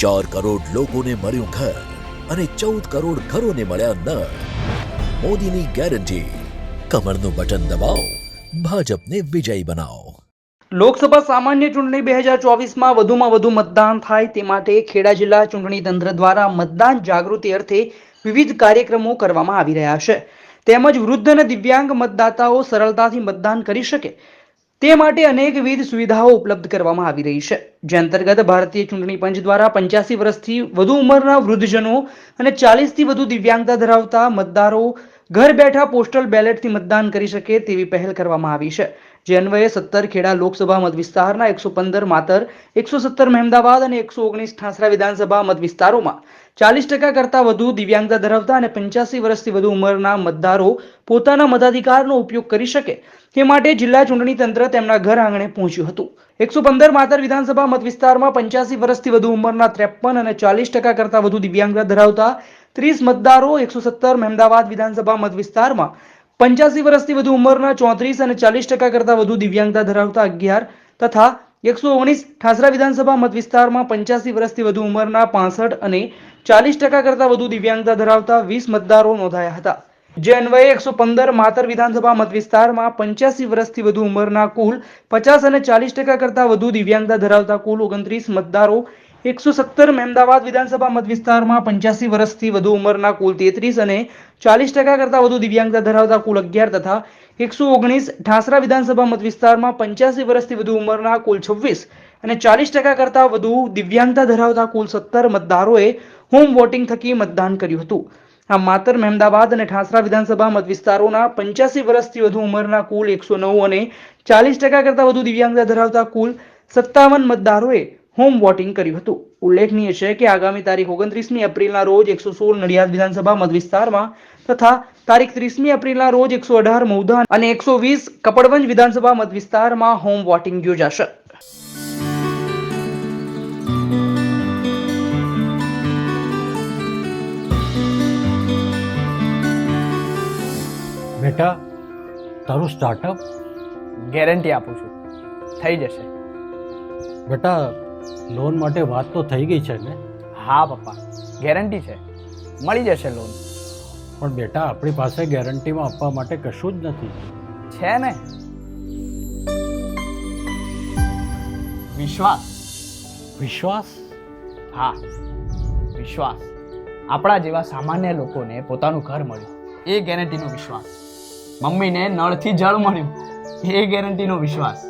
ચાર કરોડ લોકોને મળ્યું ઘર અને ચૌદ કરોડ ઘરોને મળ્યા નળ. મોદીની ગેરંટી. કમળનું બટન દબાવો. ભાજપને વિજયી બનાવો. લોકસભા સામાન્ય ચૂંટણી બે હજાર ચોવીસમાં વધુમાં વધુ મતદાન થાય તે માટે ખેડા જિલ્લા ચૂંટણી તંત્ર દ્વારા મતદાન જાગૃતિ અર્થે વિવિધ કાર્યક્રમો કરવામાં આવી રહ્યા છે. તેમજ વૃદ્ધ અને દિવ્યાંગ મતદાતાઓ સરળતાથી મતદાન કરી શકે. તે માટે અનેકવિધ સુવિધાઓ ઉપલબ્ધ કરવામાં આવી રહી છે. જે અંતર્ગત ભારતીય ચૂંટણી પંચ દ્વારા પંચ્યાસી વર્ષથી વધુ ઉંમરના વૃદ્ધજનો અને ચાલીસથી વધુ દિવ્યાંગતા ધરાવતા મતદારો ઘર બેઠા પોસ્ટલ બેલેટથી મતદાન કરી શકે તેવી પહેલ કરવામાં આવી છે. જે અન્વયે સત્તર ખેડા લોકસભા મત વિસ્તારના એકસો પંદર, માતર, એકસો સત્તર મહેમદાવાદ અને એકસો ઓગણીસ ઠાસરા વિધાનસભા મત વિસ્તારોમાં ચાલીસ ટકા કરતાં વધુ દિવ્યાંગતા ધરાવતા અને પંચ્યાસી વર્ષથી વધુ ઉંમરના મતદારો પોતાના મતાધિકારનો ઉપયોગ કરી શકે તે માટે જિલ્લા ચૂંટણી તંત્ર તેમના ઘર આંગણે પહોંચ્યું હતું. એકસો પંદર, માતર વિધાનસભા મત વિસ્તારમાં પંચ્યાસી વર્ષથી વધુ ઉંમરના ત્રેપન અને ચાલીસ ટકા કરતાં વધુ દિવ્યાંગતા ધરાવતા ત્રીસ મતદારો એકસો સત્તર મહેમદાવાદ વિધાનસભા મત વિસ્તારમાં પંચ્યાસી વર્ષથી વધુ ઉંમરના, ચોત્રીસ અને ચાલીસ ટકા કરતાં વધુ દિવ્યાંગતા ધરાવતા અગિયાર તથા એકસો ઓગણીસ ઠાસરા વિધાનસભા મત વિસ્તારમાં પંચ્યાસી વર્ષથી વધુ ઉંમરના, પાસઠ અને ચાલીસ ટકા કરતાં વધુ દિવ્યાંગતા ધરાવતા વીસ મતદારો નોંધાયા હતા. જે અન્વયે એકસો પંદર માતર વિધાનસભા મત વિસ્તારમાં પંચ્યાસી વર્ષથી વધુ ઉંમરના કુલ પચાસ અને ચાલીસ ટકા કરતાં વધુ દિવ્યાંગતા ધરાવતા કુલ ઓગણત્રીસ મતદારો એકસો સત્તર મહેમદાવાદ વિધાનસભા મત વિસ્તારમાં પંચ્યાસી વર્ષથી વધુ ઉંમરના કુલ તેત્રીસ અને ચાલીસ ટકા કરતાં વધુ દિવ્યાંગતા ધરાવતા કુલ અગિયાર તથા એકસો ઓગણીસ ઠાસરા વિધાનસભા મત વિસ્તારમાં પંચ્યાસી વર્ષથી વધુ ઉંમરના કુલ છવ્વીસ અને ચાલીસ ટકા કરતાં વધુ દિવ્યાંગતા ધરાવતા કુલ સત્તર મતદારોએ હોમ વોટિંગ થકી મતદાન કર્યું હતું. આ માતર મહેમદાવાદ અને ઠાસરા વિધાનસભા મત વિસ્તારોના પંચ્યાસી વર્ષથી વધુ ઉંમરના કુલ એકસો નવ અને ચાલીસ ટકા કરતાં વધુ દિવ્યાંગતા ધરાવતા કુલ સત્તાવન મતદારોએ હોમ વોટિંગ કર્યું હતું. ઉલ્લેખનીય છે કે આગામી તારીખ ઓગણત્રીસમી એપ્રિલના રોજ એકસો સોળ નડિયાદ વિધાનસભા મતવિસ્તારમાં તથા તારીખ ત્રીસમી એપ્રિલના રોજ એકસો અઢાર મૌધા અને એકસો વીસ કપડવંજ વિધાનસભા મતવિસ્તારમાં હોમ વોટિંગ યોજાશે. બેટા તારું સ્ટાર્ટઅપ ગેરંટી આપું છું. થઈ જશે. બેટા લોન માટે વાત તો થઈ ગઈ છે ને? હા પપ્પા. ગેરંટી છે. મળી જશે લોન. પણ બેટા આપણી પાસે ગેરંટીમાં આપવા માટે કશું જ નથી. છે ને? વિશ્વાસ. વિશ્વાસ? હા વિશ્વાસ. આપણા જેવા સામાન્ય લોકોને પોતાનું ઘર મળ્યું. એ ગેરંટીનો વિશ્વાસ. મમ્મીને નળથી જળ મળ્યું. એ ગેરંટીનો વિશ્વાસ.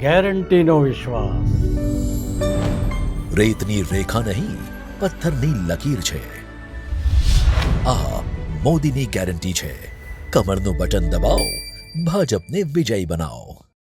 ગેરંટીનો વિશ્વાસ. રેતની રેખા નહીં, પથ્થરની લકીર છે. આ મોદીની ગેરંટી છે. કમરનું બટન દબાવો, ભાજપને વિજયી બનાવો.